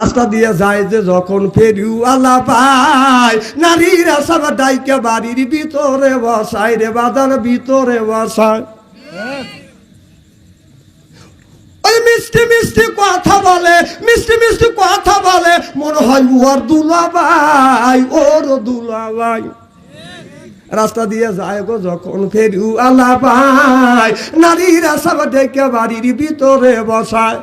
রাস্তা দিয়ে যায় যে যখন ফেরিউ আলা পায়, নারীরা সব ডাইকে বাড়ির ভিতরে বসায় রে, বাজার ভিতরে বসায়। ওই মিষ্টি মিষ্টি কথা বলে, মিষ্টি মিষ্টি কথা বলে, মনে হয় ওর দুলাভাই ওর দুলাভাই। রাস্তা দিয়ে যায় গো যখন ফেরিউ আলা পায়, নারীরা সব ডেকে বাড়ির ভিতরে বসায়।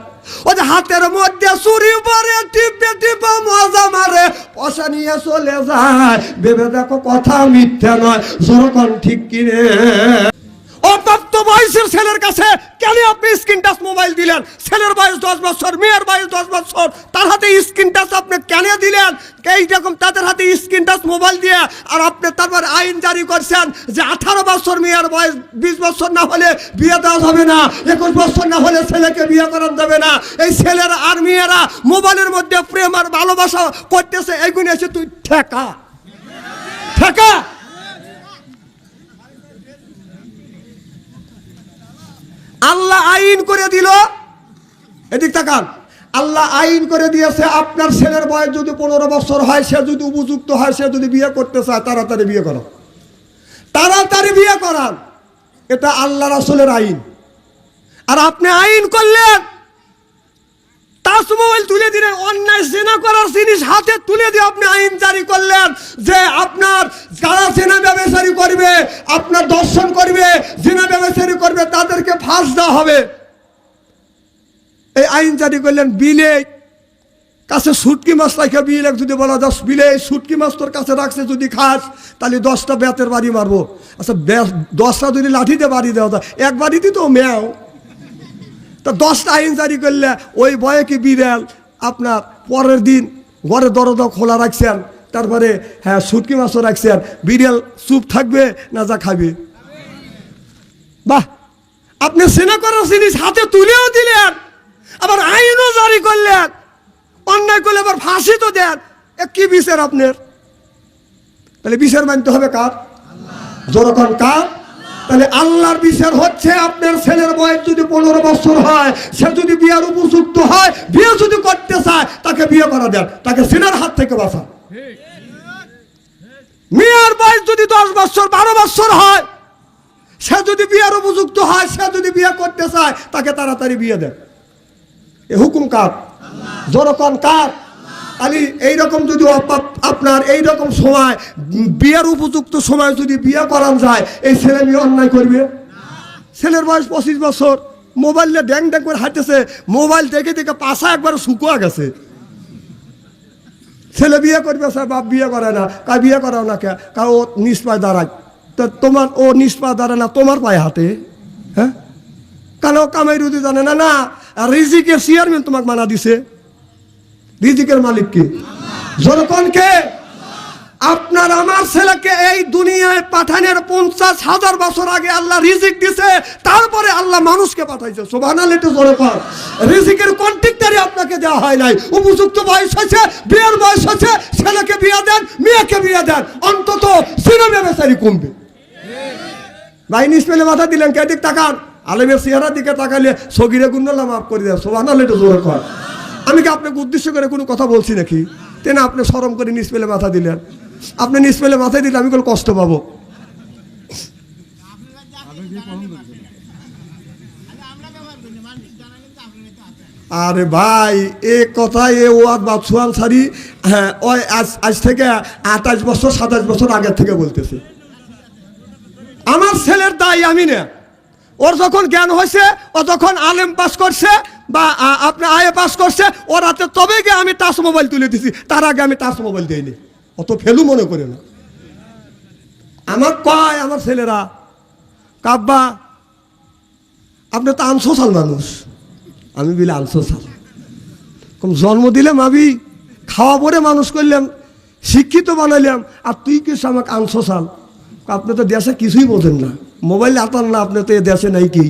ও হাতের মধ্যে চুরি পরে টিপে টিপে মজা মারে, পয়সা নিয়ে চলে যায়। ভেবে দেখো কথা মিথ্যা নয় যখন ঠিক কিনে। অপ্রাপ্ত বয়সের ছেলের কাছে কেন আপনি স্ক্রিন টাচ মোবাইল দিলেন? ছেলের বয়স দশ বছর, মেয়ের বয়স দশ বছর, তার হাতে স্ক্রিন টাচ আপনি কেন দিলেন? এই রকম তাদের হাতে স্ক্রিন টাচ মোবাইল দিয়ে আর আপনি তারপর আইন জারি করছেন যে আঠারো বছর মেয়ের বয়স, বিশ বছর না হলে বিয়ে দেওয়া যাবে না, একুশ বছর না হলে ছেলেকে বিয়ে করানো যাবে না। এই ছেলেরা আর মেয়েরা মোবাইলের মধ্যে প্রেম আর ভালোবাসা করতেছে এইগুলো এসে তুই ঠেকা। ঠেকা আল্লাহ আইন করে দিল। এদিক তাকান। আল্লাহ আইন করে দিয়েছে, আপনার ছেলের বয়স যদি পনেরো বছর হয়, সে যদি উপযুক্ত হয়, সে যদি বিয়ে করতে চায়, তাড়াতাড়ি বিয়ে করো। তাড়াতাড়ি বিয়ে করান। এটা আল্লাহ রাসুলের আইন। আর আপনি আইন করলেন। টাচ মোবাইল তুলে দিলেন, অন্যায় জেনা করার জিনিস হাতে তুলে দিয়ে আপনি আইন জারি করলেন যে আপনার যারা জেনা ব্যবসায়ী করবে, আপনার দর্শন করবে জেনা ব্যবসায়ী করবে, তাদেরকে ফাঁস দেওয়া হবে। এই আইন জারি করলেন বিলে, কাছে সুটকি মাছ রাখে বিলে, যদি বলা যায় বিলে সুটকি মাছ তোর কাছে রাখছে, যদি খাস, তাহলে দশটা বেতের বাড়ি মারবো। আচ্ছা দশটা যদি লাঠিতে বাড়ি দেওয়া এক বাড়িতে তো মেয়াও তা দশটা আইন জারি করলে ওই বয়ে কি বিড়াল আপনার পরের দিন ঘরে দরজা খোলা রাখছেন, তারপরে হ্যাঁ সুটকি মাছও রাখছেন, বিড়াল চুপ থাকবে না যা খাবে। বাহ! আপনি সেনা করার জিনিস হাতে তুলেও দিলেন, আবার আইনও জারি করলেন, অন্যায় করলে আবার ফাঁসি তো দেন কি বিচার আপনার? তাহলে বিচার মানতে হবে কার? যখন কার? তাহলে আল্লাহর বিচার হচ্ছে আপনার ছেলের বয়স যদি পনেরো বছর হয়, সে যদি বিয়ের উপযুক্ত হয়, বিয়ে যদি করতে চায়, তাকে বিয়ে করা দেন। তাকে সিনার হাত থেকে বাঁচা মেয়ের বয়স যদি দশ বছর, বারো বছর হয়, সে যদি বিয়ের উপযুক্ত হয়, সে যদি বিয়ে করতে চায়, তাকে তাড়াতাড়ি বিয়ে দেন। এ হুকুম কার? জনগণ কার? আলি, এইরকম যদি আপ- আপনার এই রকম সময়, বিয়ের উপযুক্ত সময় যদি বিয়ে করান যায়, এই ছেলে মেয়ে অন্যায় করবে? ছেলের বয়স পঁচিশ বছর, মোবাইল নিয়ে ড্যাং ড্যাং করে হাঁটতেছে, মোবাইল দেখে দেখে পাশা একবার শুকুয়া গেছে। ছেলে বিয়ে করবে, স্যার, বাপ বিয়ে করে না কা বিয়ে করাও না কে? কা ও নিজ পায়ে দাঁড়ায়। তা তোমার, ও নিজ পায়ে দাঁড়ায় না, তোমার পায়ে হাতে হ্যাঁ? কেন কামাই রুদি জানে না? না, রিজিকের চেয়ারম্যান তোমাকে মানা দিছে। রিজিকের মালিক কে? জনগণ কে? আপনার আমার ছেলেকে এই দুনিয়ায় পাঠানোর পঞ্চাশ হাজার বছর আগে আল্লাহ রিজিক দিছে, তারপরে আল্লাহ মানুষকে পাঠাইছে। সোভান একটু জনগণ রিজিকের কন্ট্রাক্টারই আপনাকে দেওয়া হয় নাই। উপযুক্ত বয়স হয়েছে, বিয়ের বয়স হয়েছে, ছেলেকে বিয়ে দেন, মেয়েকে বিয়ে দেন, অন্তত সিনেমা বেচারি কমবে। ভাই নিষ্পেলে মাথা দিলেন, কে দিক তাকান? আলেমের চেহারার দিকে তাকালে সগিরে গুন্ডলা মাফ করে দেয় সোভান একটু জোরে কর। আমি কি আপনাকে উদ্দেশ্য করে কোনো কথা বলছি নাকি? তেনা আপনি সরম করে নিষ্পেলে মাথা দিলেন। আপনি নিষ্পেলে মাথায় দিলে আমি কোনো কষ্ট পাবো? আরে ভাই, এ কথায় এ ওয়াদ বা সুয়ান সারি হ্যাঁ ওই আজ আজ থেকে আঠাশ বছর, সাতাশ বছর আগের থেকে বলতেছে। আমার ছেলের দায় আমি না। ওর যখন জ্ঞান হয়েছে, ও যখন আলেম পাস করছে বা আপনার আয়ে পাস করছে ওর হাতে তবে গিয়ে আমি টাচ মোবাইল তুলে দিছি, তার আগে আমি টাচ মোবাইল দিইনি। অত ফেলু মনে করে না। আমার কয়, আমার ছেলেরা, কাব্বা, আপনি তো আনসোশাল মানুষ। আমি বিলে, আনসোশাল। কম, জন্ম দিলাম আমি, খাওয়া পরে মানুষ করলাম, শিক্ষিত বানাইলাম, আর তুই কিছু আমাকে আনসোশাল? আপনি তো দেশে কিছুই বোঝেন না। মোবাইল আতান না, আপনি তো এ দেশে নাই কি?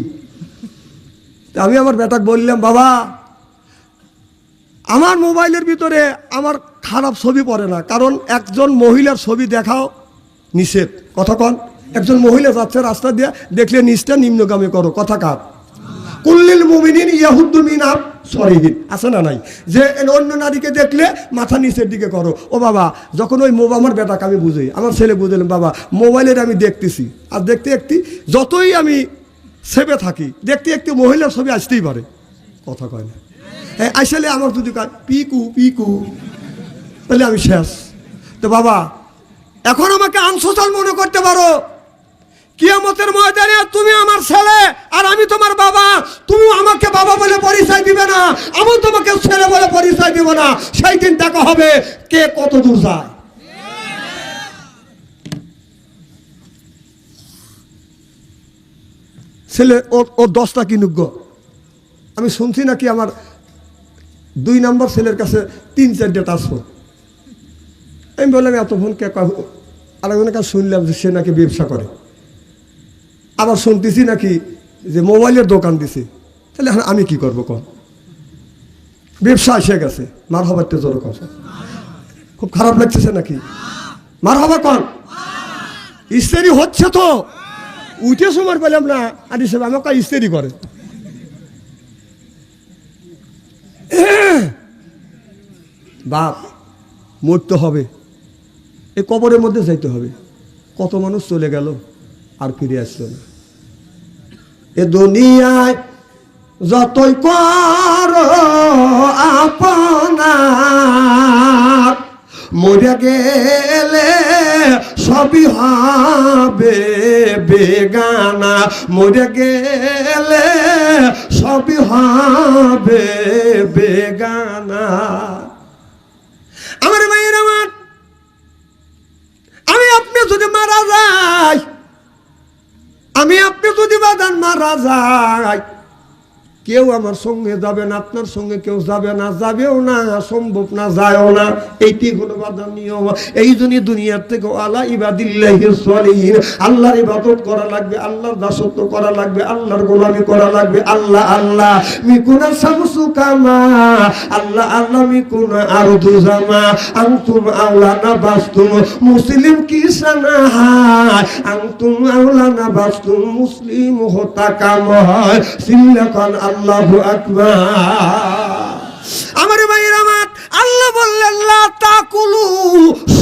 আমি আমার বেটাকে বললাম, বাবা, আমার মোবাইলের ভিতরে আমার খারাপ ছবি পড়ে না, কারণ একজন মহিলার ছবি দেখাও নিষেধ। কথা কন, একজন মহিলা যাচ্ছে রাস্তা দিয়ে, দেখলে নিচটা নিম্নগামী করো, কথা কার? কুল্লিল মুমিনিন ইয়াহুদ্দু মিন আব সরিহীন। আছে না নাই? যে অন্য নারীকে দেখলে মাথা নিচের দিকে করো। ও বাবা, যখন ওই মোবাইল আমার বেটাকে আমি বুঝি আমার ছেলে বুঝলাম বাবা, মোবাইলের আমি দেখতেছি। আর দেখতে দেখতে যতই আমি সেবে থাকি। দেখতে দেখতে মহিলার ছবি আসতেই পারে। কথা কয় না। আসলে আমার যদি পিকু পিকু। তাহলে আমি শেষ। তো বাবা, এখন আমাকে আনসোশাল মনে করতে পারো। কিয়ামতের ময়দানে তুমি আমার ছেলে আর আমি তোমার বাবা। তুমি আমাকে বাবা বলে পরিচয় দিবে না। আমি তোমাকে ছেলে বলে পরিচয় দিব না। সেই দিন দেখা হবে কে কত দূর যায়। ছেলে ওর ওর দশটা কিনুক আমি শুনছি নাকি আমার দুই নম্বর ছেলের কাছে তিন চারটে ট্রান্সফার আমি বললাম, এত ফোন কে আরেকজনের কাছে শুনলাম যে সে নাকি ব্যবসা করে। আবার শুনতেছি নাকি যে মোবাইলের দোকান দিছে। তাহলে আমি কি করব কন? ব্যবসা এসে গেছে। মার হবার তো জোর কথা খুব খারাপ লাগতেছে নাকি? মার হবার কন? ইস্তেরি হচ্ছে তো। উঠে সময় পেলাম না আর হিসেবে আমাকে ইস্তেরি করে। বাপ, মরতে হবে। এই কবরের মধ্যে যাইতে হবে। কত মানুষ চলে গেল, আর ফিরে আসলো না। এ দুনিয়ায় যতই কর আপনার মরে গেলে সবই হবে বেগানা, মরে গেলে সবই হবে বেগানা। আমার মায়ের আমার, আমি আপনি যদি মারা যাই, আমি আপনি যদি বাদান মারা যাই কেউ আমার সঙ্গে যাবে না, আপনার সঙ্গে কেউ যাবে না, যাবেও না, সম্ভব না, যায়ও না। এইটি হলো বাদান নিয়ম। এই জন্যই দুনিয়ার থেকে আলা ইবাদিল্লাহি সলিহিন। আল্লাহর ইবাদত করা লাগবে, আল্লাহর দাসত্ব করা লাগবে, আল্লাহর গোলামি করা লাগবে। আল্লাহ আল্লাহ মিকুনা শামসু কামা। আল্লাহ আল্লাহ মিকুনা আরদু জামা। আনতুম আওলানা বাস্তুম মুসলিম কি সানাহায় আনতুম আওলানা বাস্তুম মুসলিম হতা কাম। হয় সিল্লাকান আল্লাহু আকবার। আমার ভাইয়ের আমার আল্লাহ বললেন লা তাকুলু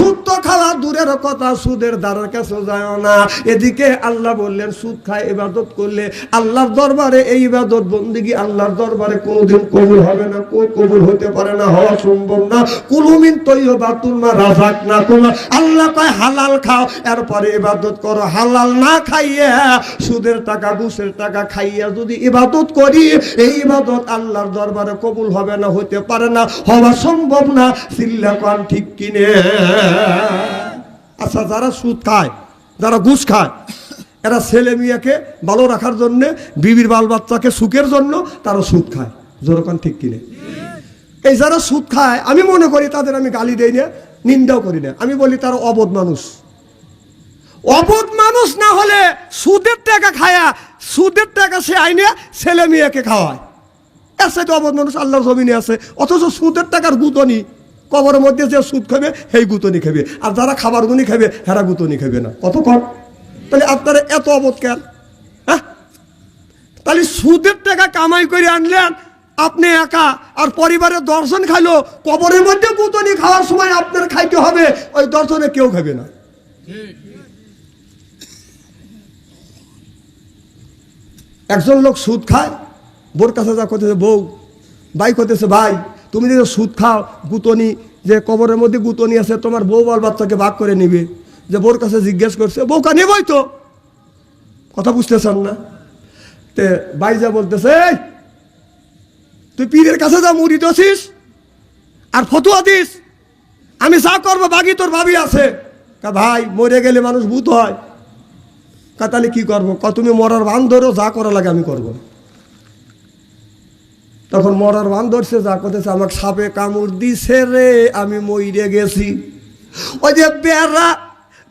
সুদ তো খাওয়া দূরের কথা, সুদের দ্বারার কাছে যায় না। এদিকে আল্লাহ বললেন, সুদ খায়, ইবাদত করলে আল্লাহর দরবারে এই ইবাদত বন্দিগি আল্লাহর দরবারে কোনোদিন কবুল হবে না, কই কবুল হতে পারে না, হওয়া সম্ভব না। কুলুমিন তৈয় বাতুল মা রাজাক না তোমার আল্লাহ কয়, হালাল খাও, এরপরে ইবাদত করো। হালাল না খাইয়ে, সুদের টাকা, ঘুষের টাকা খাইয়া যদি ইবাদত করি, এই ইবাদত আল্লাহর দরবারে কবুল হবে না হতে পারে না, হওয়া সম্ভব না। সিল্লা কন ঠিক কিনে। আচ্ছা যারা সুদ খায়, যারা ঘুষ খায়, এরা ছেলে মেয়েকে ভালো রাখার জন্য, বিবির বাল বাচ্চাকে সুখের জন্য তারা সুদ খায়। যেরকম ঠিক কিনে? এই যারা সুদ খায়, আমি মনে করি তাদের আমি গালি দেই না, নিন্দাও করি না। আমি বলি তারা অবোধ মানুষ। অবোধ মানুষ না হলে সুদের টাকা খায়া, সুদের টাকা সে আইনে ছেলে মেয়েকে খাওয়ায়। এর সাথে অবোধ মানুষ আল্লাহর জমিনে আছে, অথচ সুদের টাকার গুতনি। কবরের মধ্যে যে সুদ খাবে, সেই গুতনি খাবে। আর যারা খাবার গুনি খাবে, হেরা গুতনি খাবে না। কত কম তাহলে আপনারা এত অবোধ কেন? হ্যাঁ? তাহলে সুদের টাকা কামাই করে আনলেন, আপনি একা, আর পরিবারের দর্শন খাইলো, কবরের মধ্যে গুতনি খাওয়ার সময় আপনার খাইতে হবে, ওই দর্শনে কেউ খাবে না। একজন লোক সুদ খায় বোর কাছে যা করতেছে, বউ ভাই করতেছে, ভাই তুমি যে সুদ খাও, গুতনি, যে কবরের মধ্যে গুতনি আছে, তোমার বউ বাল বাচ্চাকে ভাগ করে নিবে। যে বোর কাছে জিজ্ঞেস করছে বউকা নেবই তো? কথা বুঝতেছেন না? তে যা বলতেছে তুই পীরের কাছে যা মুড়ি দছিস আর ফতুয়া দিস, আমি যা করব বাকি তোর ভাবি আছে। কা, ভাই, মরে গেলে মানুষ ভূত হয়। কা, তাহলে কি করব? ক, তুমি মরার বান ধরো, যা করা লাগে আমি করব। তখন মরার বান ধরছে, যা করতেছে আমাকে সাপে কামড় দিছে রে, আমি মইরে গেছি। ওই যে বেড়া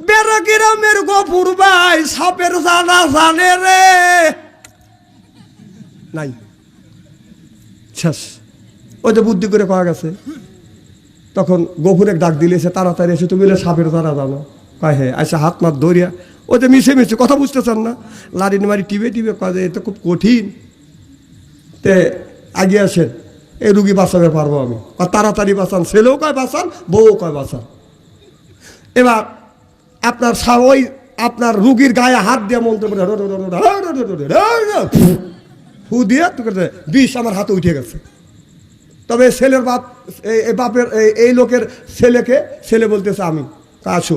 বেড়া গ্রামের গফুর ভাই সাপের জানা জানে রে। নাই। শেষ। ওই যে বুদ্ধি করে পাওয়া গেছে। তখন গফুরে ডাক দিলে, সে তাড়াতাড়ি এসে, তুমি সাপের তারা জানো। কয় হ্যাঁ। আচ্ছা হাত মাত ধরিয়া, ওই যে মিশে মিশে, কথা বুঝতেছেন না? লারিন মারি টিবে টিবে কয় এটা খুব কঠিন। তে আগে আসেন এই রুগী বাঁচাতে পারব আমি আর তাড়াতাড়ি বাঁচান ছেলেও কয় বাঁচান বউও কয় বাঁচান এবার আপনার ওই আপনার রুগীর গায়ে হাত দিয়ে মন্ত্র করে ফু দিয়ে তোকে বিষ আমার হাতে উঠে গেছে তবে ছেলের বাপ এই বাপের এই- লোকের ছেলেকে ছেলে বলতেছে আমি তা আসো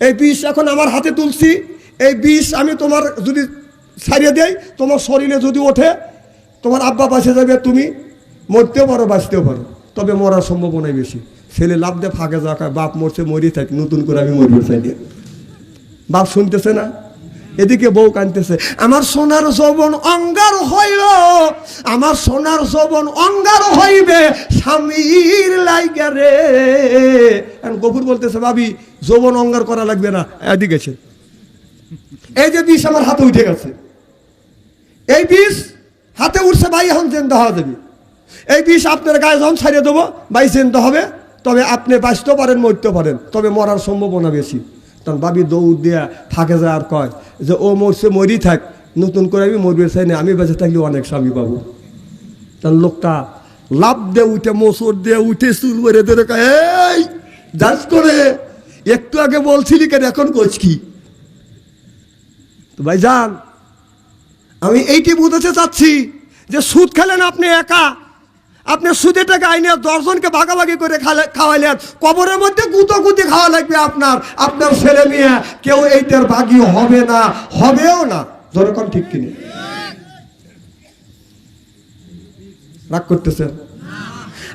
এই বিষ এখন আমার হাতে তুলছি এই বিষ আমি তোমার যদি ছাড়িয়ে দেই তোমার শরীরে যদি ওঠে তোমার আব্বা বাঁচে যাবে, তুমি মরতেও পারো, বাঁচতেও পারো। তবে মরার সম্ভাবনাই বেশি। ছেলে লাভ দিয়ে ফাঁকে যাকায় বাপ মরছে, মরি থাকি, নতুন করে আমি মরবো চাই বাপ শুনতেছে না? এদিকে বউ কানতেছে, আমার সোনার যৌবন অঙ্গার হইল, আমার সোনার যৌবন অঙ্গার হইবে, স্বামীর লাইগা রে। গফুর বলতেছে, ভাবি, যৌবন অঙ্গার করা লাগবে না। এদিকে এই যে বিষ আমার হাতে উঠে গেছে। এই বিষ হাতে উঠছে ভাই, এখন জেন্দা হওয়া যাবে। এই বিষ আপনার গায়ে যখন ছাড়িয়ে দেবো, ভাই জেন্দা হবে, তবে আপনি বাঁচতেও পারেন, মরতেও পারেন, তবে মরার সম্ভাবনা বেশি। তখন বাবি দৌড় দেয়া ফাঁকে যায় আর কয় যে, ও মরছে, মরি থাক, নতুন করে আমি মরবে চাই না, আমি বেঁচে থাকলে অনেক স্বামী পাবো। তখন লোকটা লাভ দিয়ে উঠে, মোসর দিয়ে উঠে, চুল মেরে ধরে এই, যাস করে, একটু আগে বলছিলি কেন, এখন কোচ কি? তো ভাই যান আমি এইটি বুঝাতে চাচ্ছি যে সুদ খেলেন আপনি একা। আপনি সুদের টাকা আইনে দশজনকে ভাগাভাগি করে খাওয়াইলেন। কবরের মধ্যে গুঁতো গুতি খাওয়া লাগবে আপনার। আপনার ছেলে মেয়ে, কেউ এইটার ভাগি হবে না। হবেও না। যেরকম ঠিক কিনে? রাগ করতেছেন?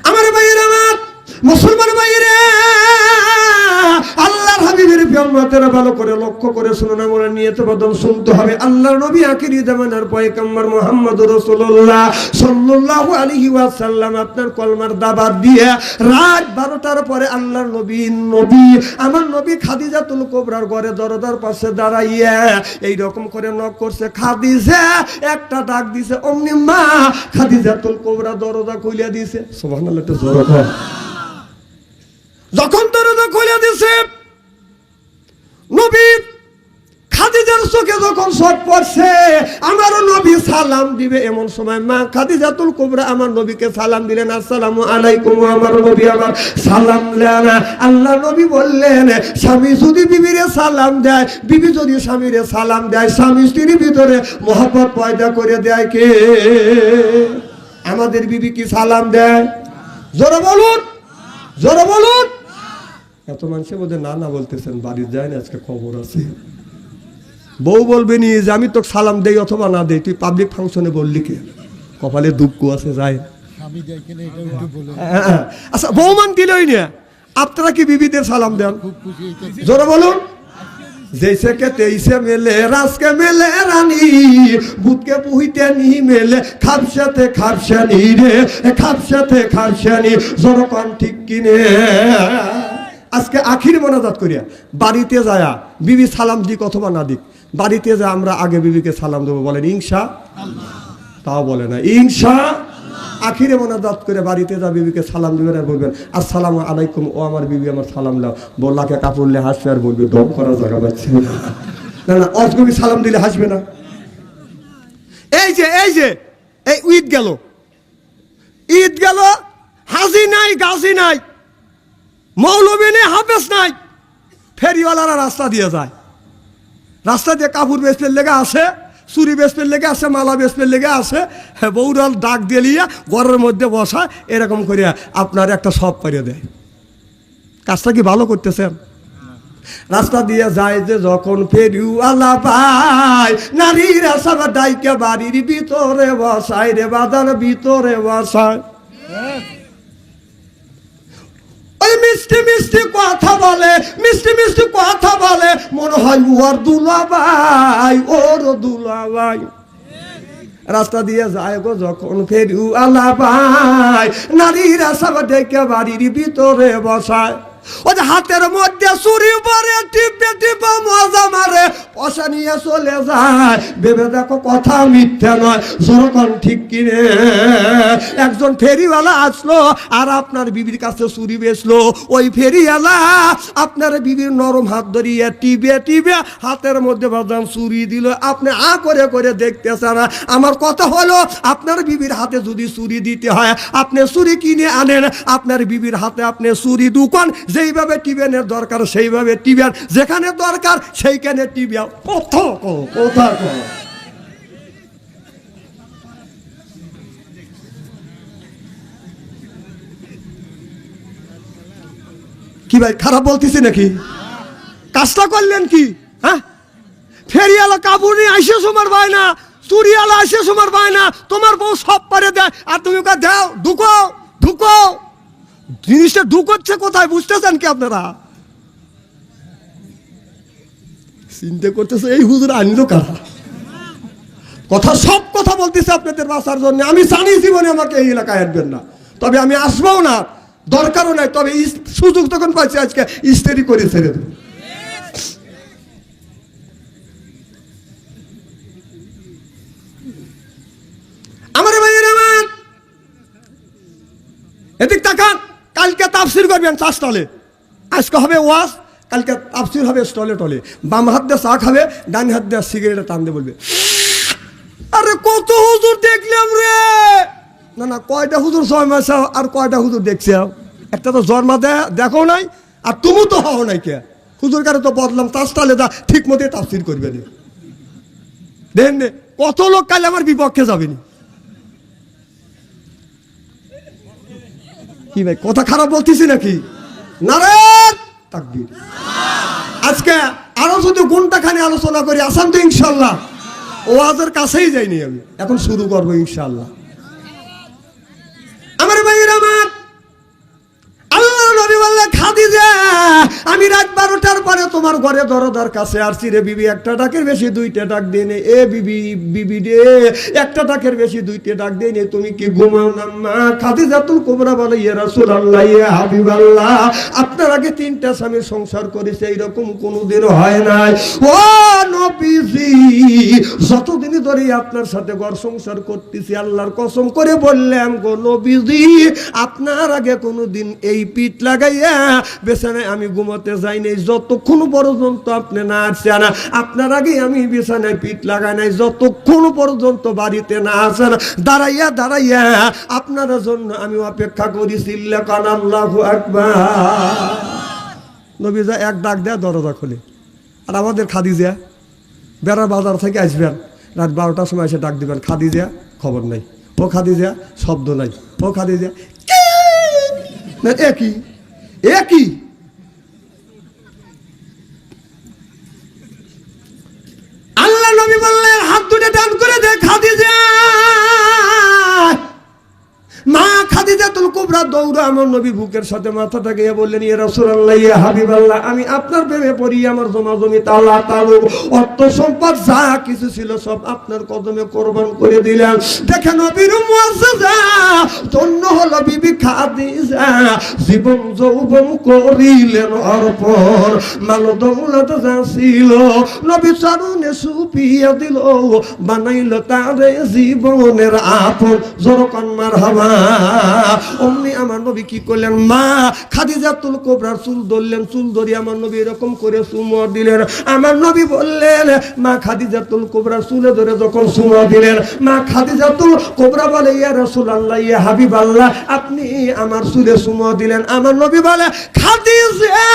আমার ভাইয়ের আমার, মুসলমান ভাইয়েরা আল্লাহর হাবিবের ভালো করে লক্ষ্য করে শুনুন আমরা নিয়ত বদল শুনতে হবে। আল্লাহর নবী আখিরি জামানার পয়গম্বর মুহাম্মদ রাসূলুল্লাহ সাল্লাল্লাহু আলাইহি ওয়াসাল্লাম আপনার কলমার দাবার দিয়ে রাত 12টার পরে আল্লাহর নবী নবী, আমার নবী খাদিজাতুল কোবরার ঘরে দরজার পাশে দাঁড়াইয়া এই রকম করে নক করছে, খাদিজা, একটা ডাক দিছে, অমনি মা, খাদিজাতুল কোবরা দরজা খুলে দিছে। সুবহানাল্লাহ যখন দরজা খুলে দিছে নবীর খাদিজার চোখে যখন শট পড়ছে আমার নবী সালাম দিবে এমন সময়। মা খাদিজাতুল কুবরা আমার নবীকে সালাম দিলেন, আসসালামু আলাইকুম আমার নবী, আমার সালাম দেন আল্লাহ নবী বললেন, স্বামী যদি বিবিরে সালাম দেয়, বিবি যদি স্বামীরে সালাম দেয়, স্বামী স্ত্রীর ভিতরে মহব্বত পয়দা করে দেয় কে? আমাদের বিবি কি সালাম দেয়? জোরে বলুন জোরে বলুন। এত মানুষের মধ্যে না না বলতেছেন বাড়ির যায় না আজকে খবর আছে বউ বলবে নি যে আমি তোকে সালাম দেই অথবা না দেই তুই পাবলিক ফাংশনে বললি কে কপালে দুঃখ আছে যায় আমি দেখেন এটা একটু বলে হ্যাঁ, আচ্ছা বৌমান দিলই না আপনারা কি বিবিদের সালাম দেন খুব খুশি হইতেছি জোরে বলুন जैसे के तैसे मेले रास के मेले रानी बुत के पुहिते नी मेले खापसाते खापसानी रे খাপসাতে খাপসানি জনকন ঠিক কিনে আজকে আখির মোনাজাত করিয়া, বাড়িতে যায়া বিবি সালাম দিক অথবা না দিক, বাড়িতে যা আমরা আগে বিবিকে সালাম দেবো বলেন ইংসা তাও বলে না ইংসা আখিরে মোনাজাত করে বাড়িতে যা বিবিকে সালাম দিবেন আর বলবেন, আসসালামু আলাইকুম, ও আমার বিবি আমার সালাম দাও। বললাকে কাপড়লে হাসবে আর বলবে, দম করার জায়গা পাচ্ছে না না, অজগবি সালাম দিলে হাসবে না। এই যে এই যে, এই ঈদ গেল। ঈদ গেল, হাজি নাই, গাজি নাই। মৌলবী নেই হাফেজ নাই, ফেরিওয়ালারা রাস্তা দিয়ে যায়। রাস্তা দিয়ে কাপড় বেচপের লেগে আসে চুরি বেচপের লেগে আসে মালা বেচপের লেগে আসে হ্যাঁ বৌরাল ডাক দিলিয়া ঘরের মধ্যে বসা এরকম করিয়া আপনার একটা সব করে দেয়। কাজটা কি ভালো করতেছেন? রাস্তা দিয়ে যায় যে যখন ফেরিওয়ালা পায়, নারীরা সব ডাইকে বাড়ির ভিতরে বসায় রে, বাদার ভিতরে বসায়। ওই মিষ্টি মিষ্টি কথা বলে, মিষ্টি মিষ্টি কথা বলে, মনে হয় ওর দুলাবাই ওর দুলাবাই রাস্তা দিয়ে যায় গো যখন ফেরু আলা নারীরা সব ডেকে বাড়ির ভিতরে বসায়। ও হাতের মধ্যে চুরি পরে টিপে টিপে মজা মারে, পয়সা নিয়ে চলে যায়। ভেবে দেখো কথা মিথ্যা নয় যখন ঠিক কিনে। একজন ফেরিওয়ালা আসলো আর আপনার বিবির কাছে চুরি বেচলো। ওই ফেরিওয়ালা আপনার বিবির নরম হাত ধরিয়ে টিপে টিপে হাতের মধ্যে বাদাম চুরি দিল। আপনি আ করে করে দেখতেছেন না। আমার কথা হলো, আপনার বিবির হাতে যদি চুরি দিতে হয়, আপনি চুরি কিনে আনেন। আপনার বিবির হাতে আপনি চুরি দোকান যেইভাবে টিবেনের দরকার, সেইভাবে টিবেন যেখানে দরকার, সেইখানে টিবে কথা কো কথা কো। ভাই, খারাপ বলতেছি নাকি? কাজটা করলেন কি? হ্যাঁ? ফেরিয়ালা নিয়ে আইসে সমর পায় না চুরিয়ালা আইসে সমর পায় না, তোমার বউ সব পারে দেয়, আর তুমি ওকে দাও ঢুকো ঢুকো জিনিসটা ঢুকোচ্ছে কোথায় বুঝতেছেন কি আপনারা? চিন্তা করতেছে, এই হুজুর আনলো কারা কথা সব কথা বলতেছে আপনাদের বাসার জন্য। আমি জানি জীবনে আমাকে এই এলাকায় আসবেন না। তবে আমি আসবও না। দরকারও নাই। তবে সুযোগ তখন পাইছি, আজকে ইস্তেরি করে ছেড়ে দেবো। আমার ভাইয়ের আমার। এদিক তাকান। কালকে তাফসির করবেন চা স্টলে। আজকে হবে ওয়াশ কালকে তাফসির হবে স্টলে টলে। বাম হাত দিয়ে চা খাবে ডান হাত দিয়ে সিগারেট টানতে বলবে। আরে কত হুজুর দেখলাম রে! না না, কয়টা হুজুর ছয় মাস আর কয়টা হুজুর দেখছে? একটা তো জন্মা দেয় দেখো নাই, আর তুমি তো হও নাই কে? হুজুর কারে তো বদলাম তার স্টলে দা ঠিক মতো তাফসির করবে দেন কত লোক কালে আমার বিপক্ষে যাবেনি কি ভাই কথা খারাপ বলতেছি নাকি? নারে তাকবীর। আজকে আরও যদি গুণটা খানি আলোচনা করি আসাম তো ইনশাল্লাহ। ওয়াজের কাছেই যাইনি আমি, এখন শুরু করব ইনশাল্লাহ। আমার ভাইয়ের আমার আমি রাত বারোটার পরে তোমার ঘরে দরদার কাছে আসছি রে বিবি, একটা ডাকের বেশি, দুইটা ডাক দিয়ে নে। এ বিবি বিবি রে, একটা ডাকের বেশি, দুইটা ডাক দিয়ে নে। তুমি কি ঘুমাও না, মা খাদিজা তুল কোবরা বলে ইয়ে রাসুল আল্লাহ ইয়ে হাবিব আল্লাহ আপনার আগে তিনটা স্বামী সংসার করেছে, এইরকম কোনোদিন হয় নাই ও নবীজি, যতদিন ধরে আপনার সাথে ঘর সংসার করতেছি, আল্লাহর কসম করে বললাম, গো নবীজি, আপনার আগে কোনো দিন এই পিঠ লাগাইয়া বিছানায় আমি ঘুমাতে যাই নাই। যতক্ষণ পর্যন্ত আপনি না আসছেন আপনার আগে আমি বিছানায় পিঠ লাগাই নাই। যতক্ষণ পর্যন্ত বাড়িতে না আসেন, দাঁড়াইয়া দাঁড়াইয়া আপনার জন্য আমি অপেক্ষা করি সিল্লাকান আল্লাহ একবার নবীজা এক ডাক দেয়া দরজা খোলে। আর আমাদের খাদি খাদিজা বেড়া বাজার থেকে আসবেন। রাত বারোটার সময় এসে ডাক দিবেন, খাদিজা, খবর নাই। ও খাদিজা, শব্দ নাই। ও খাদিজা একই। একই। আল্লাহ নবী বললেন, হাত দুটো টান করে দে খাদিজা। মা আমি আপনার প্রেমে পড়ি আমার জমা জমি তালা অর্থ সম্পদ যা কিছু ছিল সব আপনার কদমে কোরবান করে দিলাম। দেখেন ধন্য হলো বিবি জীবন যৌবন করিলেন অর্পণ মাল দৌলত নবী চরণে সুপিয়া দিল, বানাইল তারে জীবনের আপন, জোরকান মার হামা অমনি আমার নবী কি করলেন? মা খাদিজাতুল কোবরার চুল ধরলেন, চুল আমার নবী এরকম করে সুমর দিলেন। আমার নবী বললেন, মা খাদিজাতুল কোবরার চুলে ধরে যখন সুমর দিলেন, মা খাদিজাতুল কোবরা বলে, ইয়া রাসূলুল্লাহ, ইয়া হাবিব আল্লাহ আপনি আমার চুলে সুমর দিলেন। আমার নবী বলে, খাদিজা,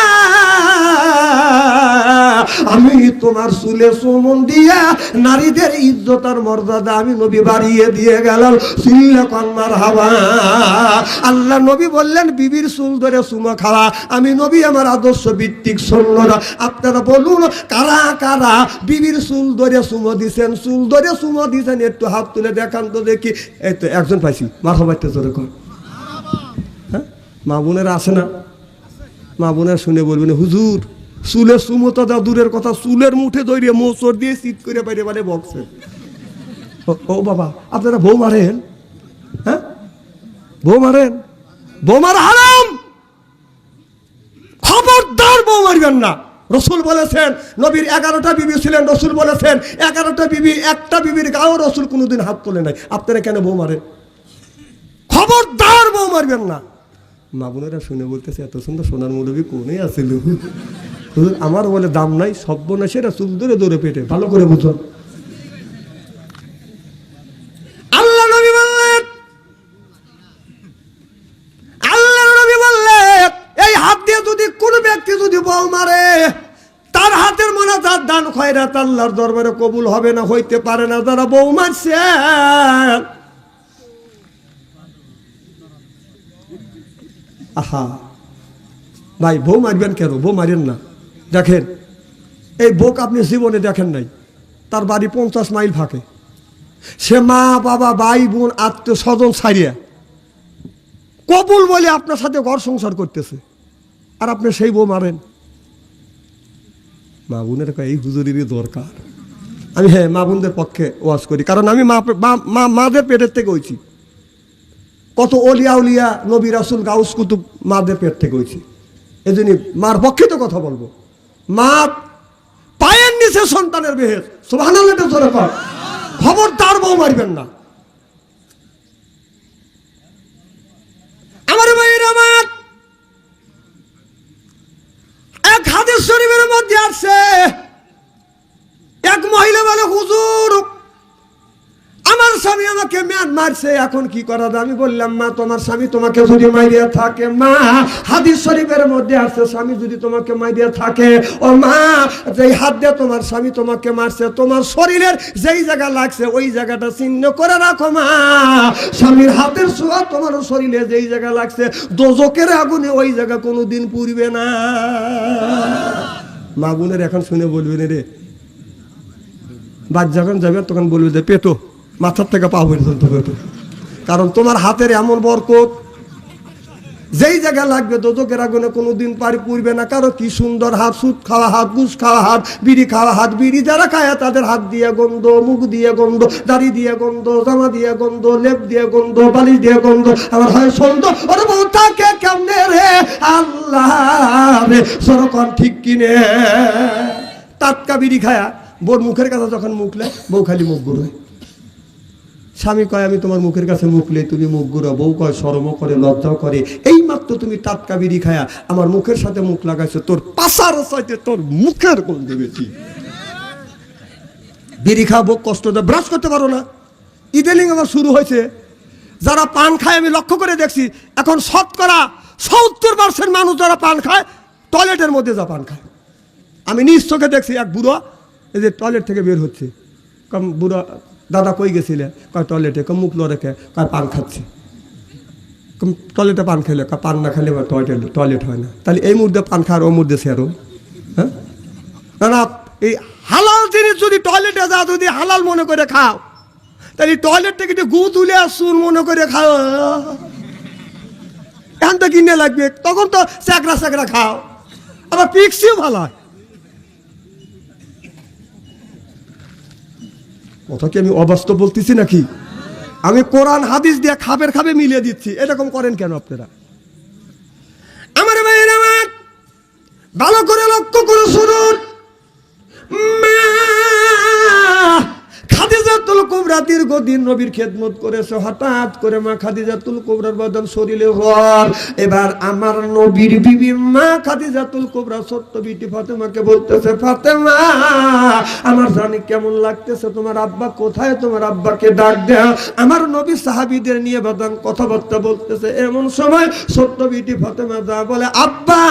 আমি তোমার চুলে সুমন দিয়া নারীদের ইজ্জত আর মর্যাদা আমি নবী বাড়িয়ে দিয়ে গেলাম। সিল্লা কন্যার হাওয়া আল্লাহ নবী বললেন, বিবির চুল ধরে সুমো খাওয়া। আমি নবী, আমার আদর্শ ভিত্তিক সৈন্যরা আপনারা বলুন, কারা কারা বিবির চুল ধরে সুমো দিছেন? চুল ধরে সুমো দিছেন, একটু হাত তুলে দেখান তো দেখি। এই তো একজন পাইছি মাথা বাড়তে জোরে কর। হ্যাঁ? মা বোনেরা আসে না? মা বোনের শুনে বলবেন, হুজুর চুলের সুমতা দা দূরের কথা, চুলের মুঠে ধরিয়ে মোচর দিয়ে সিট করে বাইরে বাইরে বকছে। ও- ও বাবা, আপনারা বউ মারেন? হ্যাঁ? বউ মারেন বউ মারা হারাম! খবরদার বউ মারবেন না। রসুল বলেছেন, নবীর এগারোটা বিবি ছিলেন, রসুল বলেছেন, এগারোটা বিবি, একটা বিবির গাও রসুল কোনোদিন হাত তোলে নাই। আপনারা কেন বউ মারেন? খবরদার বউ মারবেন না। মা বোনেরা শুনে বলতেছে, এত সুন্দর সোনার মুরবি কোনে আসিল আমার বলে দাম নাই সেটা চুল ধরে ধরে পেটে। ভালো করে বুঝুন আল্লাহ নবী বললেন আল্লাহ নবী বললেন এই হাত দিয়ে যদি কোনো ব্যক্তি যদি বউ মারে তার হাতের মনে তার দান আল্লাহর দরবারে কবুল হবে না, হইতে পারে না। যারা বউ মারছে, আহা, ভাই, বউ মারবেন কেন? বউ মারেন না। দেখেন, এই বোক আপনি জীবনে দেখেন নাই। তার বাড়ি পঞ্চাশ মাইল ফাঁকে। সে মা, বাবা, ভাই, বোন, আত্মীয়, স্বজন ছাড়িয়া কবুল বলে আপনার সাথে ঘর সংসার করতেছে। আর আপনি সেই বউ মারেন। মা বোনের এই হুজুরিরই দরকার। আমি হ্যাঁ মা বোনদের পক্ষে ওয়াজ করি। কারণ আমি মা মাদের পেটের থেকে হয়েছি কত অলিয়া উলিয়া নবী রাসুল গাউস কুতুব মাদের পেট থেকে হয়েছি এই জন্য মার পক্ষে তো কথা বলব। মা পায়ের নিচে সন্তানের বেহের সোভান ধরে কর খবরদার বউ মারবেন না। আমার এক হাদিস শরীফের মধ্যে আসছে এক মহিলা বলে, হুজুর, আমার স্বামী আমাকে ম্যান মারছে, এখন কি করা? আমি বললাম, মা, তোমার স্বামী তোমাকে যদি মাইরিয়া থাকে, মা, হাদিস শরীফের মধ্যে আসছে স্বামী যদি তোমাকে মাইরিয়া থাকে, ও মা, যেই হাত দিয়ে তোমার স্বামী তোমাকে মারছে, তোমার শরীরের যেই জায়গা লাগছে, ওই জায়গাটা চিহ্ন করে রাখো, মা। স্বামীর হাতের ছোঁয়া তোমার শরীরে যেই জায়গা লাগছে দোজকের আগুনে ওই জায়গা কোনোদিন পুরবে না। মা বোনের এখন শুনে বলবেন রে বাদ যখন যাবে তখন বলবে যে, পেটো, মাথার থেকে পা পর্যন্ত পেটো। কারণ তোমার হাতের এমন বরকত যেই জায়গা লাগবে দোদকের আগুনে কোনোদিন পারি পুড়বে না। কারও কি সুন্দর হাত? সুদ খাওয়া হাত বুস খাওয়া হাত, বিড়ি খাওয়া হাত, বিড়ি যারা খায় তাদের হাত দিয়ে গন্ধ, মুখ দিয়ে গন্ধ, দাড়ি দিয়ে গন্ধ, জামা দিয়ে গন্ধ, লেপ দিয়ে গন্ধ, বালিশ দিয়ে গন্ধ। আমার হয় বউ, তাকে কেমনে রে? আল্লাহ রে ঠিক কিনে। টাটকা বিড়ি খায়া বোর মুখের কাছে যখন মুখলে বউ খালি মুখ ঘুরোয়। স্বামী কয়, আমি তোমার মুখের কাছে মুখলে তুমি মুখ ঘুরো বউ কয় সরম করে, লজ্জাও করে। এই মাত্র তুমি টাটকা বিড়ি খায়া আমার মুখের সাথে মুখ লাগাইছো, তোর পাশার সাইতে তোর মুখের গন্ধ বেশি। বিড়ি খাব, কষ্ট দেয় ব্রাশ করতে পারো না। ইদানিং আমার শুরু হয়েছে। যারা পান খায়, আমি লক্ষ্য করে দেখছি, এখন শতকরা সত্তর পার্সেন্ট মানুষ যারা পান খায়, টয়লেটের মধ্যে যা পান খায়। আমি নিজ চোখে দেখছি, এক বুড়ো এই যে টয়লেট থেকে বের হচ্ছে। বুড়ো দাদা কই গেছিলে কয়, টয়লেটে কম মুখ রেখে কয়, পান খাচ্ছে। টয়লেটে পান খেলে, কয়, পান না খেলে টয়লেট টয়লেট হয় না। তাহলে এই মুহূর্তে পান খাওয়ার ও মুহূর্তে সেরো হ্যাঁ? না এই হালাল জিনিস যদি টয়লেটে যা যদি হালাল মনে করে খাও, তাহলে টয়লেট থেকে একটু গু তুলে আসুন মনে করে খাও। এখন তো কিনে লাগবে, তখন তো স্যাকরা স্যাকরা খাও। আবার পিক্সিও ভালো হয়। কথা কি আমি অবাস্তব বলতেছি নাকি? আমি কোরআন, হাদিস দিয়ে খাবের খাবে মিলিয়ে দিচ্ছি। এরকম করেন কেন আপনারা? আমার ভাইয়ের আমার, ভালো করে লক্ষ্য করে শুনুন। মা, খাদিজাতুল কুবরা দীর্ঘদিন নবীর খেদমত করেছে হঠাৎ করে মা খাদিজাতুল কুবরার বদন শরীরে হওয়ার এবার আমার নবীর বিবি মা খাদিজাতুল কুবরা ছোট্ট বিটি ফাতেমাকে বলতেছে ফাতেমা আমার জানি কেমন লাগতেছে তোমার আব্বা কোথায়? তোমার আব্বাকে ডাক দেয়া। আমার নবী সাহাবীদের নিয়ে বাদান কথাবার্তা বলতেছে এমন সময় সত্য বিটি ফাতেমা যা বলে আব্বা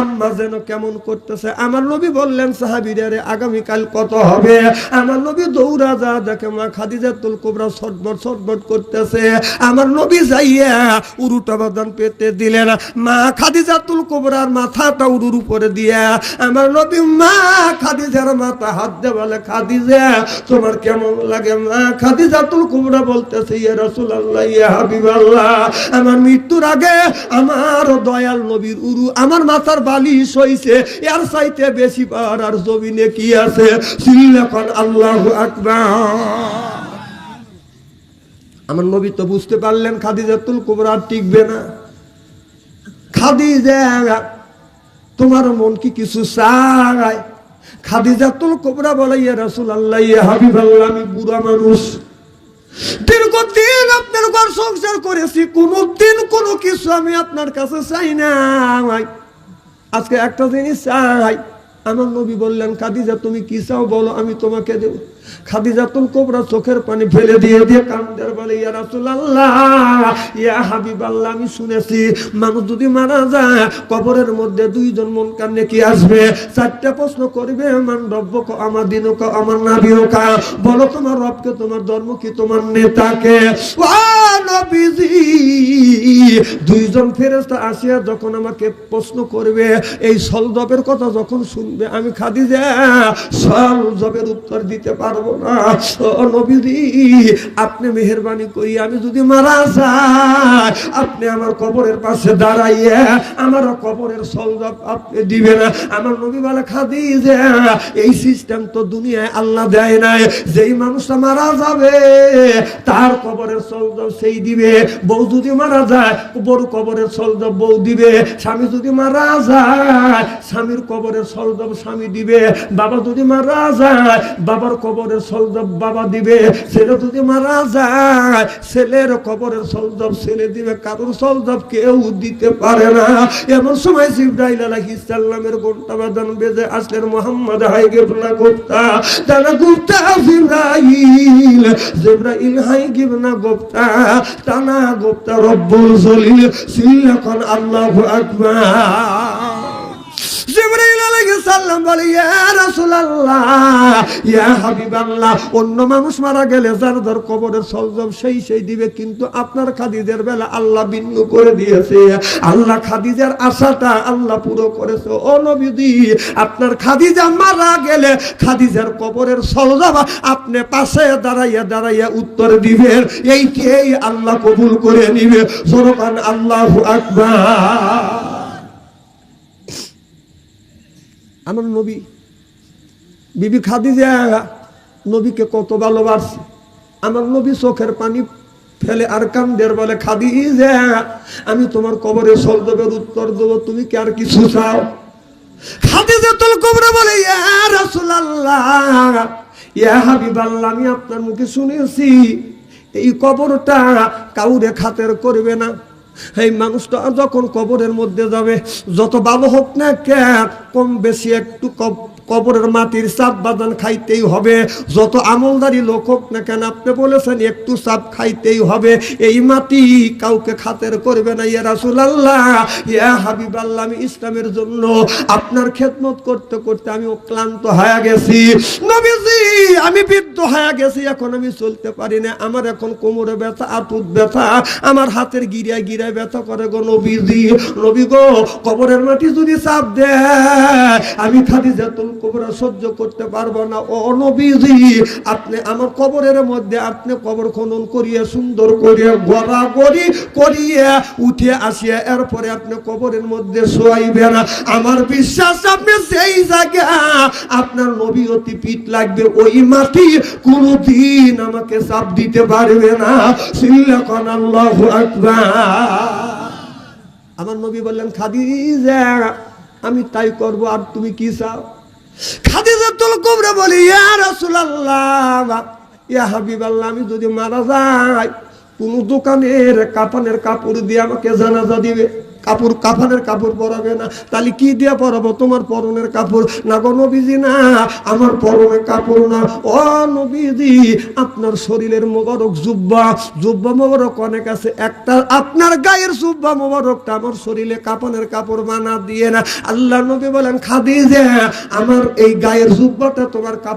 আম্মা যেন কেমন করতেছে? আমার নবী বললেন সাহাবীরা রে আগামীকাল কত হবে? আমার নবী দৌড়া যা দেখে মা খাদিজাতুল কুবরা ছটবট ছটবট করতেছে। আমার নবী যাইয়া উরুটা বাদান পেতে দিলেন। মা খাদিজাতুল কুবরার মাথাটা উরুর উপরে দিয়া, আমার নবী, মা খাদিজার মাথা হাত দে বলে, খাদিজা, তোমার কেমন লাগে মা? খাদিজাতুল কুবরা বলতেছে, ইয়া রাসূলুল্লাহ, ইয়া হাবিবাল্লাহ, আমার মৃত্যুর আগে আমার দয়াল নবীর উরু, আমার মাথার বালিশ হইছে, এর চাইতে বেশি পাওয়ার আর জমিনে কি আছে? সিল্লাখন আল্লাহ আকবার। আমার নবী তো বুঝতে পারলেন খাদিজাতুল কুবরা টিকবে না। খাদিজা, তোমার মন কি কিছু চায়? খাদিজাতুল কোবরা বলে, ইয়া রাসূল আল্লাহ ইয়া হাবিব আল্লাহ আমি বুড়া মানুষ। দীর্ঘদিন আপনার ঘর সংসার করেছি, কোনোদিন কোনো কিছু আমি আপনার কাছে চাই না। আজকে একটা জিনিস চাই। আমার নবী বললেন, খাদিজা, তুমি কি চাও বলো, আমি তোমাকে দেব। খাদিজাতুল কোবরা চোখের পানি ফেলে দিয়ে দিয়ে কান্দের বলে ইয়া রাসূলুল্লাহ ইয়া হাবিবাল্লাহ আমি শুনেছি মানুষ যদি মারা যায় কবরের মধ্যে দুইজন মন কান্নে কি আসবে। চারটা প্রশ্ন করবে মান রব্বক আমার দিনক আমার নাবিয়কা। বলো তোমার রবকে তোমার ধর্ম কি তোমার নেতাকে? নবীজি দুইজন ফেরেশতা আসিয়া যখন আমাকে প্রশ্ন করবে এই সলজবের কথা যখন শুনবে আমি খাদিজা সলজবের উত্তর দিতে পারব না। ও আপনি মেহরবানি করি, আমি যদি মারা যাই, আপনি আমার কবরের পাশে দাঁড়াইয়ে আমার কবরের সলজব আপনি দিবেন আমার নবী বলে, খাদিজা, এই সিস্টেম তো দুনিয়ায় আল্লাহ দেয় নাই। যেই মানুষটা মারা যাবে, তার কবরের সলজব সেই দিবে। বউ যদি মারা যায় বড় কবরের সলজব বউ দিবে। স্বামী যদি মারা যায়, স্বামীর কবরের সলজব স্বামী দিবে। বাবা যদি মারা যায়, বাবার কবরের সলজব বাবা দিবে, ছেলে যদি মারা যায়, ছেলের কবরের সলজব ছেলে দিবে, কারোর সলজব কেউ দিতে পারে না। এমন সময় জিব্রাইল আলাইহিস সালামের ঘণ্টা বাজান বেজে আসলেন মোহাম্মদ হাই গেবনা গোপ্তা। তারা গুপ্তা, জিব্রাইল। জিব্রাইল হাই গেবনা গোপ্তা, তানা গোপ্তা রব্বুল জলিল সিল্লাকান আল্লাহু আকবার। হাবিবাল্লাহ, অন্য মানুষ মারা গেলে যার কবরের সেই সেই দিবে, কিন্তু আপনার বেলা আল্লাহ করে দিয়েছে। আল্লাহ আশাটা আল্লাহ পুরো করেছে। আপনার খাদিজা মারা গেলে খাদিজার কবরের সলজব আপনি পাশে দাঁড়াইয়া দাঁড়াইয়া উত্তর দিবেন। এইটাই আল্লাহ কবুল করে নিবে। জোরকান আল্লাহ আকবার। আমার নবী, বিবি খাদিজা, নবীকে কত ভালোবাসে। আমার নবী চোখের পানি ফেলে আর কান্দের বলে, খাদিজা, আমি তোমার কবরে সলজবের উত্তর দেবো, তুমি কি আর কিছু চাও? আমি আপনার মুখে শুনেছি, এই কবরটা কাউরে খাতের করবে না। এই মানুষটা যখন কবরের মধ্যে যাবে যত ভালো হোক না কেন কম বেশি একটু কবরের মাটির চাপ বাদান খাইতেই হবে। যত আমলদারি লোক হোক না কেন, আপনি বলেছেন, একটু চাপ খাইতেই হবে। এই মাটি কাউকে খাতের করবে না, ইয়া রাসূলুল্লাহ। ইয়া হাবিবাল্লাহ, আমি ইসলামের জন্য আপনার খেদমত করতে করতে আমি ক্লান্ত হয়ে গেছি। নবীজি, আমি বৃদ্ধ হয়ে গেছি, এখন আমি চলতে পারি না। আমার এখন কোমরে ব্যথা, আতুত ব্যথা, আমার হাতের গিরায় গিরায় ব্যথা করে গো নবীজি। নবী গো, কবরের মাটি যদি চাপ দেয়, আমি খাদি যেতুল কবরা সহ্য করতে পারব না। ও নবীজি, আপনি আমার কবরের মধ্যে আপনি কবর খনন করিয়ে, সুন্দর করিয়ে গড়া গড়ি করিয়ে উঠে আসিয়া, এরপরে আপনি কবরের মধ্যে শোয়াইবেন। আমার বিশ্বাস, আপনি সেই জায়গা আপনার নবী অতি পিঠ লাগবে, ওই মাটি কোনদিন আমাকে চাপ দিতে পারবে না। সিল্লাকান আল্লাহু আকবার। আমার নবী বললেন, খাদিজা, আমি তাই করব, আর তুমি কি চাও? খাদিজা তোল কোবরা বলি, ইয়া রাসূলুল্লাহ, ইয়া হাবিবাল্লাহ, আমি যদি মারা যাই, কোন দোকানের কাফনের কাপড় দিয়ে আমাকে জানাজা দিবে। কাপড় কাফনের কাপড় পরাবে না। তাহলে কি দিয়ে পরাবো? তোমার পরনের কাপড়? না গো নবীজি, না, আমার পরনের কাপড় না। ও নবীজি, আপনার শরীরের মোবারক জুব্বা জুব্বা মোবারক অনেক আছে। একটা আপনার গায়ের জুব্বা মোবারকটা আমার শরীরে কাপনের কাপড় বানা দিয়ে না। আল্লাহ নবী বলেন, খাদিজা, আমার এই গায়ের জুব্বাটা তোমার কাপড়